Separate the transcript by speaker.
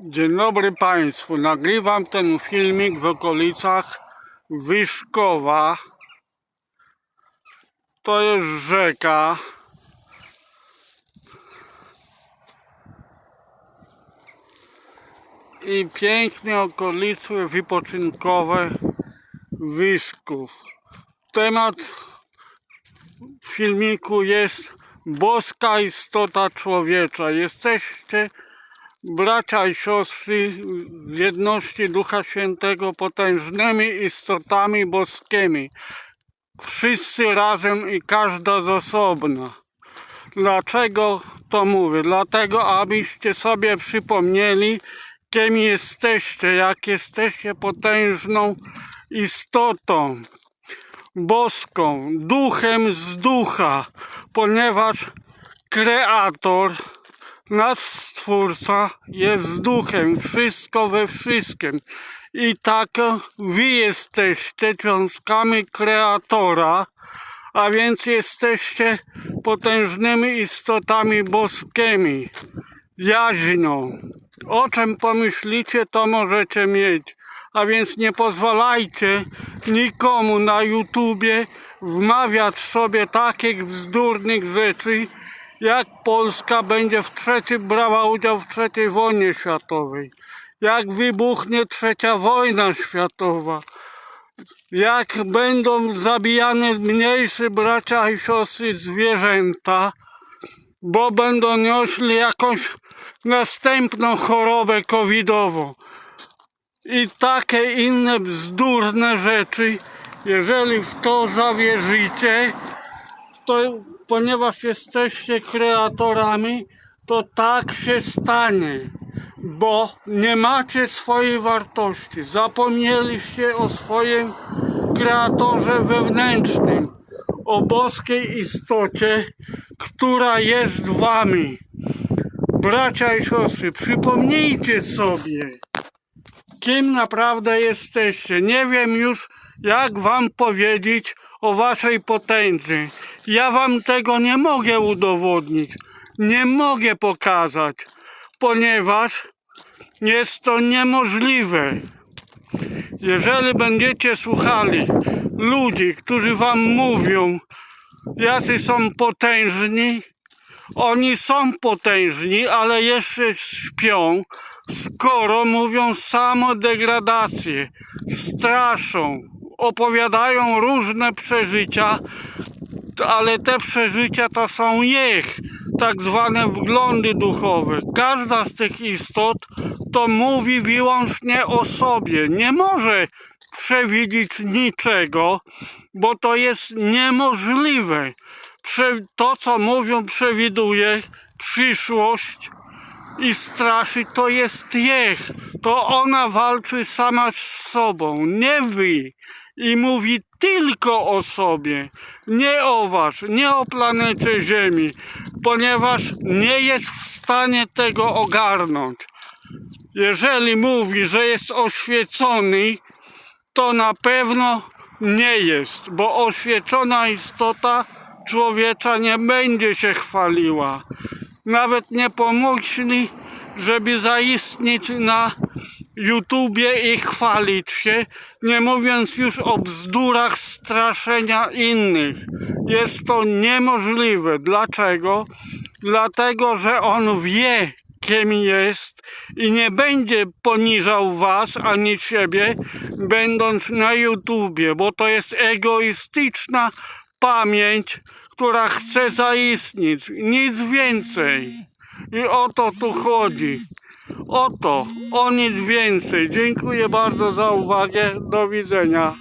Speaker 1: Dzień dobry Państwu. Nagrywam ten filmik w okolicach Wyszkowa. To jest rzeka. I piękne okolice wypoczynkowe Wyszków. Temat filmiku jest boska istota człowiecza. Jesteście bracia i siostry w jedności Ducha Świętego potężnymi istotami boskimi. Wszyscy razem i każda z osobna. Dlaczego to mówię? Dlatego, abyście sobie przypomnieli, kim jesteście, jak jesteście potężną istotą boską, duchem z ducha, ponieważ kreator, nasz stwórca jest duchem, wszystko we wszystkim. I tak wy jesteście cząstkami kreatora, a więc jesteście potężnymi istotami boskimi, jaźnią. O czym pomyślicie, to możecie mieć. A więc nie pozwalajcie nikomu na YouTubie wmawiać sobie takich bzdurnych rzeczy, jak Polska będzie w trzeciej, brała udział w trzeciej wojnie światowej. Jak wybuchnie trzecia wojna światowa. Jak będą zabijane mniejsze bracia i siostry zwierzęta bo będą nieśli jakąś następną chorobę covidową. I takie inne bzdurne rzeczy, jeżeli w to zawierzycie, to ponieważ jesteście kreatorami, to tak się stanie, bo nie macie swojej wartości. Zapomnieliście o swoim kreatorze wewnętrznym, o boskiej istocie, która jest wami. Bracia i siostry, przypomnijcie sobie, kim naprawdę jesteście. Nie wiem już, jak wam powiedzieć o waszej potędzy. Ja wam tego nie mogę udowodnić. Nie mogę pokazać, ponieważ jest to niemożliwe. Jeżeli będziecie słuchali ludzi, którzy wam mówią, jacy są potężni, oni są potężni, ale jeszcze śpią, skoro mówią samodegradację, straszą, opowiadają różne przeżycia, ale te przeżycia to są ich, tak zwane wglądy duchowe. Każda z tych istot to mówi wyłącznie o sobie. Nie może przewidzieć niczego, bo to jest niemożliwe. To, co mówią, przewiduje przyszłość i straszy, to jest ich. To ona walczy sama z sobą, nie wy. I mówi tylko o sobie, nie o was, nie o planecie Ziemi, ponieważ nie jest w stanie tego ogarnąć. Jeżeli mówi, że jest oświecony, to na pewno nie jest, bo oświecona istota człowiecza nie będzie się chwaliła. Nawet nie pomyśli, żeby zaistnieć na YouTubie i chwalić się, nie mówiąc już o bzdurach straszenia innych. Jest to niemożliwe. Dlaczego? Dlatego, że on wie, kim jest i nie będzie poniżał was ani siebie, będąc na YouTubie, bo to jest egoistyczna pamięć, która chce zaistnieć. Nic więcej. I o to tu chodzi. O to, o nic więcej. Dziękuję bardzo za uwagę. Do widzenia.